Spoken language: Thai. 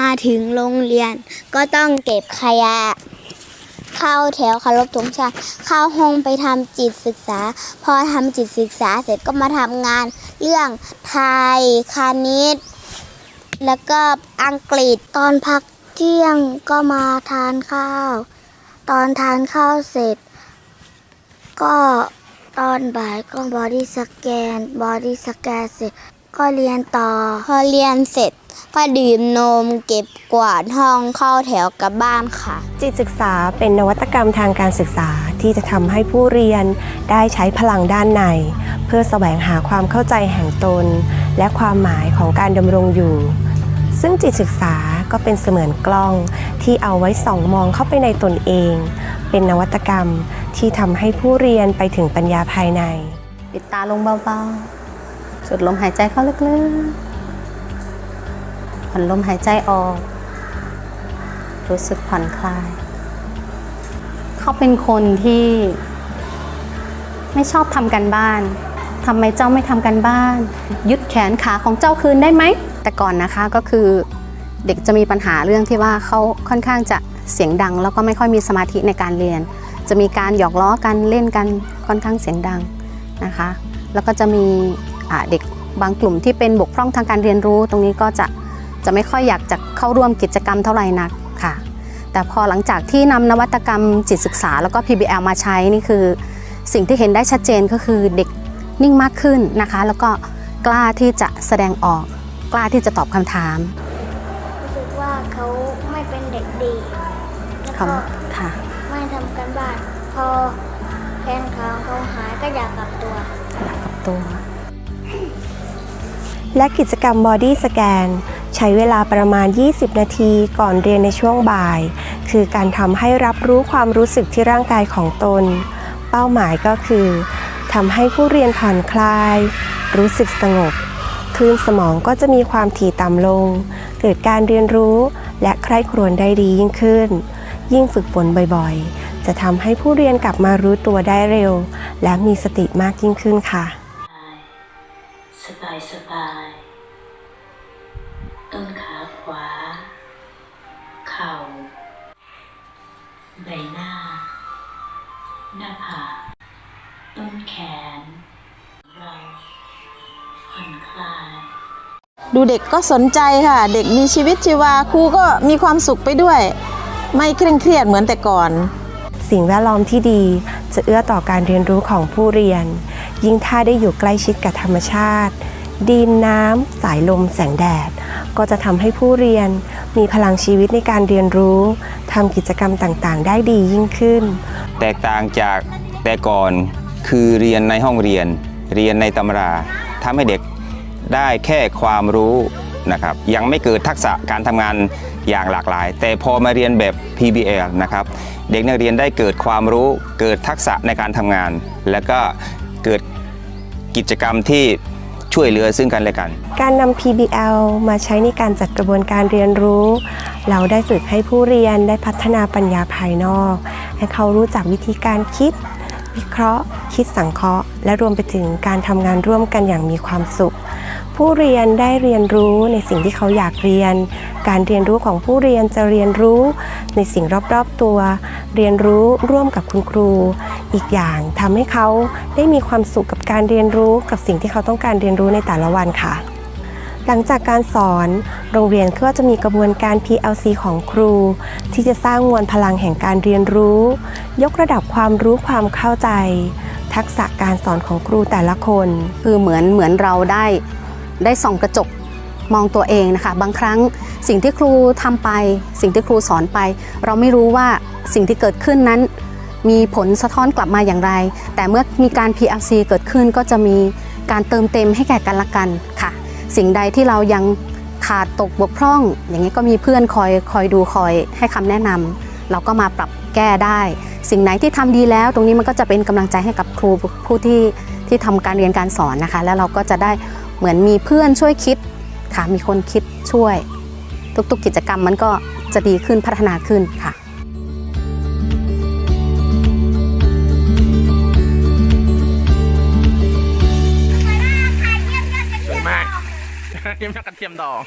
มาถึงโรงเรียน ก็ต้องเก็บขยะ เข้าแถวเคารพธงชาติ เข้าห้องไปทำจิตศึกษา พอทำจิตศึกษาเสร็จก็มาทำงานเรื่องไทยคณิต แล้วก็อังกฤษตอนพักเที่ยงก็มาทานข้าว ตอนทานข้าวเสร็จ ก็ตอนบ่ายก็บอดี้สแกน บอดี้สแกนเสร็จก็เรียนต่อ พอเรียนเสร็จ ก็ดื่มนมเก็บกวาดห้องเข้าแถวกลับบ้านค่ะ จิตศึกษาเป็นนวัตกรรมทางการศึกษาที่จะทำให้ผู้เรียนได้ใช้พลังด้านใน เพื่อแสวงหาความเข้าใจแห่งตน และความหมายของการดำรงอยู่ ซึ่งจิตศึกษาก็เป็นเสมือนกล้องที่เอาไว้ส่องมองเข้าไปในตนเอง เป็นนวัตกรรมที่ทำให้ผู้เรียนไปถึงปัญญาภายใน ปิดตาลงเบาๆสูดลมหายใจเข้าลึกๆ ผ่อนลมหายใจออก รู้สึกผ่อนคลาย เขาเป็นคนที่ ไม่ชอบทำกันบ้านทำไมเจ้าไม่ทำกันบ้าน ยึดแขนขาของเจ้าคืนได้ไหม แต่ก่อนนะคะก็คือเด็กจะมีปัญหาเรื่องที่ว่าเขาค่อนข้างจะเสียงดัง แล้วก็ไม่ค่อยมีสมาธิในการเรียน จะมีการหยอกล้อกันเล่นกันค่อนข้างเสียงดังนะคะ แล้วก็จะมีเด็กบางกลุ่มที่เป็นบกพร่องทางการเรียนรู้ ตรงนี้ก็จะ จะไม่ค่อยอยากจะเข้าร่วมกิจกรรมเท่าไหร่นักค่ะ แต่พอหลังจากที่นำนวัตกรรมจิตศึกษาแล้วก็ PBL มาใช้นี่คือ สิ่งที่เห็นได้ชัดเจนก็คือเด็กนิ่งมากขึ้นนะคะ แล้วก็กล้าที่จะแสดงออก กล้าที่จะตอบคำถามรู้สึกว่าเขาไม่เป็นเด็กดีแล้วค่ะก็ค่ะไม่ทำกันบ้าน พอแขนขาเขาหายก็อยากกลับตัว ตัว และกิจกรรม Body Scan ใช้เวลาประมาณ 20 นาทีก่อนเรียนในช่วงบ่าย คือการทำให้รับรู้ความรู้สึกที่ร่างกายของตน เป้าหมายก็คือทำให้ผู้เรียนผ่อนคลาย รู้สึกสงบ คลื่นสมองก็จะมีความถี่ต่ำลง เกิดการเรียนรู้และใคร่ครวญได้ดียิ่งขึ้น ยิ่งฝึกฝนบ่อยๆ จะทำให้ผู้เรียนกลับมารู้ตัวได้เร็ว และมีสติมากยิ่งขึ้นค่ะ สบายสบาย ต้นขาขวา เข่า ใบหน้า หน้าผากต้นแขน เราผ่อนคลาย ดูเด็กก็สนใจค่ะ เด็กมีชีวิตชีวาครูก็มีความสุขไปด้วย ไม่เคร่งเครียดเหมือนแต่ก่อน สิ่งแวดล้อมที่ดีจะเอื้อต่อการเรียนรู้ของผู้เรียน ยิ่งถ้าได้อยู่ใกล้ชิดกับธรรมชาติ ดินน้ำ สายลม แสงแดด ก็จะทำให้ผู้เรียนมีพลังชีวิตในการเรียนรู้ทำกิจกรรมต่างๆ ได้ดียิ่งขึ้น แตกต่างจากแต่ก่อนคือเรียนในห้องเรียน เรียนในตำราทำให้เด็กได้แค่ความรู้นะครับยังไม่เกิดทักษะการทำงานอย่างหลากหลาย แต่พอมาเรียนแบบ PBL นะครับเด็กนักเรียนได้เกิดความรู้ เกิดทักษะในการทำงาน และก็เกิดกิจกรรมที่ ช่วยเหลือซึ่งกันและกัน การนำ PBL มาใช้ในการจัดกระบวนการเรียนรู้ เราได้ฝึกให้ผู้เรียนได้พัฒนาปัญญาภายนอก ให้เขารู้จักวิธีการคิด วิเคราะห์ คิดสังเคราะห์ และรวมไปถึงการทำงานร่วมกันอย่างมีความสุข ผู้เรียนได้เรียนรู้ในสิ่งที่เขาอยากเรียน การเรียนรู้ของผู้เรียนจะเรียนรู้ในสิ่งรอบๆตัว เรียนรู้ร่วมกับคุณครู อีกอย่างทำให้เขาได้มีความสุขกับการเรียนรู้กับสิ่งที่เขาต้องการเรียนรู้ในแต่ละวันค่ะหลังจากการสอนโรงเรียนก็จะมีกระบวนการ PLC ของครู ที่จะสร้างมวลพลังแห่งการเรียนรู้ ยกระดับความรู้ความเข้าใจ ทักษะการสอนของครูแต่ละคน คือเหมือนเหมือนเราได้ ได้ส่องกระจกมองตัวเองนะคะ บางครั้งสิ่งที่ครูทำไป สิ่งที่ครูสอนไป เราไม่รู้ว่าสิ่งที่เกิดขึ้นนั้น มีผลสะท้อนกลับมาอย่างไร แต่เมื่อมีการ PLC เกิดขึ้นก็จะมีการเติมเต็มให้แก่กันและกันค่ะ สิ่งใดที่เรายังขาดตกบกพร่อง อย่างนี้ก็มีเพื่อนคอยคอยดูคอยให้คำแนะนำเราก็มาปรับแก้ได้ สิ่งไหนที่ทำดีแล้ว ตรงนี้มันก็จะเป็นกำลังใจให้กับครูผู้ที่ ที่ทำการเรียนการสอนนะคะ แล้วเราก็จะได้เหมือนมีเพื่อนช่วยคิดค่ะมีคนคิดช่วย ทุกๆกิจกรรมมันก็จะดีขึ้นพัฒนาขึ้นค่ะสวยมากเทียมกระเทียมดอง